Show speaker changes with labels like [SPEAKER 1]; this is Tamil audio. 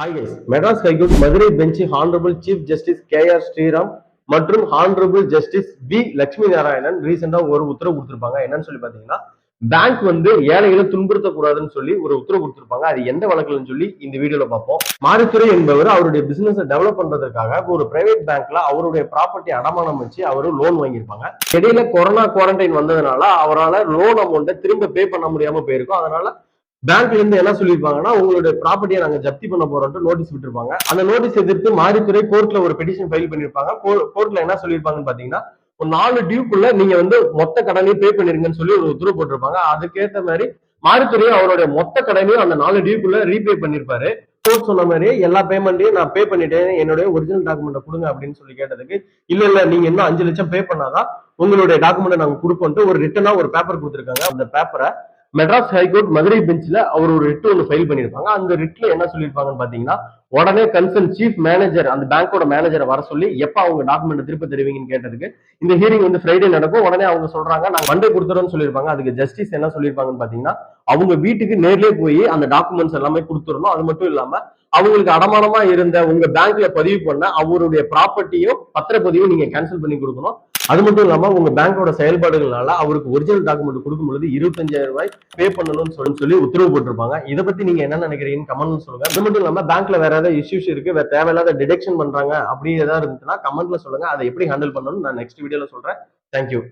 [SPEAKER 1] Hi guys Madras high court Madurai bench honourable chief justice K R Sriram மற்றும் honourable justice P Lakshmi Narayanan ரீசெண்டா ஒரு உத்தரவு கொடுத்திருப்பாங்க. என்னன்னு சொல்லி பாத்தீங்கன்னா பேங்க் வந்து ஏழைகளை துன்புறுத்தக்கூடாதுன்னு சொல்லி ஒரு உத்தரவு கொடுத்திருப்பாங்க. அது எந்த வழக்குலன்னு சொல்லி இந்த வீடியோல பார்ப்போம். மாரித்துறை என்பவர் அவருடைய பிசினஸ் டெவலப் பண்றதுக்காக ஒரு பிரைவேட் பேங்க்ல அவருடைய ப்ராப்பர்ட்டி அடமானம் வச்சு அவரு லோன் வாங்கியிருப்பாங்க. இடையில கொரோனா குவாரண்டைன் வந்ததுனால அவரால் லோன் அமௌண்ட்டை திரும்ப பே பண்ண முடியாம போயிருக்கும். அதனால பேங்க்ல இருந்து என்ன சொல்லியிருப்பாங்கன்னா உங்களுடைய ப்ராப்பர்ட்டியை நாங்க ஜப்தி பண்ண போறோம்னு நோட்டீஸ் விட்டுருப்பாங்க. அந்த நோட்டீஸ் எதிர்த்து மாரித்துறை கோர்ட்ல ஒரு பெட்டிஷன் ஃபைல் பண்ணிருப்பாங்க கோர்ட்ல என்ன சொல்லியிருப்பாங்கன்னு பாத்தீங்கன்னா ஒரு நாலு டியூக்குள்ள நீங்க வந்து மொத்த கடனையும் பே பண்ணிருங்கன்னு சொல்லி ஒரு உத்தரவு போட்டிருப்பாங்க. அதுக்கேற்ற மாதிரி மாரித்துறையும் அவருடைய மொத்த கடனையும் அந்த நாலு டியூக்குள்ள ரீபே பண்ணிருப்பாரு கோர்ட் சொன்ன மாதிரி எல்லா பேமெண்ட்டையும் நான் பே பண்ணிட்டேன் என்னுடைய ஒரிஜினல் டாக்குமெண்ட் கொடுங்க அப்படின்னு சொல்லி கேட்டதுக்கு இல்ல இல்ல நீங்க இன்னும் அஞ்சு லட்சம் பே பண்ணாதான் உங்களுடைய டாக்குமெண்ட் நாங்க கொடுப்போம்ட்டு ஒரு ரிட்டனா ஒரு பேப்பர் கொடுத்துருக்காங்க. அந்த பேப்பரை மெட்ராஸ் ஹைகோர்ட் மதுரை பெஞ்சில் அவர் ஒரு ரிட் ஒன்று ஃபைல் பண்ணியிருப்பாங்க. அந்த ரிட்ல என்ன சொல்லியிருப்பாங்கன்னு பார்த்தீங்கன்னா உடனே கன்சர்ன் சீஃப் மேனேஜர் அந்த பேங்கோட மேனேஜரை வர சொல்லி எப்போ அவங்க டாக்குமெண்ட் திருப்பி தருவீங்கன்னு கேட்டதுக்கு இந்த ஹியரிங் வந்து ஃப்ரைடே நடக்கும். உடனே அவங்க சொல்றாங்க நாங்கள் மண்டே கொடுத்துறோம்னு சொல்லியிருப்பாங்க. அதுக்கு ஜஸ்டிஸ் என்ன சொல்லியிருப்பாங்கன்னு பார்த்தீங்கன்னா அவங்க வீட்டுக்கு நேர்லயே போய் அந்த டாக்குமெண்ட்ஸ் எல்லாமே கொடுத்துடணும். அது மட்டும் இல்லாமல் அவங்களுக்கு அடமானமா இருந்த உங்க பேங்க்ல பதிவு பண்ண அவருடைய ப்ராப்பர்ட்டியும் பத்திரப்பதிவும் நீங்க கேன்சல் பண்ணி கொடுக்கணும். அது மட்டும் இல்லாம உங்க பேங்கோட செயல்பாடுகளால அவருக்கு ஒரிஜினல் டாக்குமெண்ட் கொடுக்கும் பொழுது இருபத்தஞ்சாயிரம் ரூபாய் பே பண்ணணும்னு சொல்லி சொல்லி உத்தரவு போட்டிருப்பாங்க. இதை பத்தி நீங்க என்ன நினைக்கிறீங்கன்னு கமெண்ட் சொல்லுங்க. அது மட்டும் இல்லாம பேங்க்ல வேற ஏதாவது இஷ்யூஸ் இருக்கு வேற தேவையில்லாத டிடெக்ஷன் பண்றாங்க அப்படி ஏதாவது இருந்துச்சுன்னா கமெண்ட்ல சொல்லுங்க. அதை எப்படி ஹேண்டில் பண்ணணும்னு நான் நெக்ஸ்ட் வீடியோல சொல்றேன். தேங்க்யூ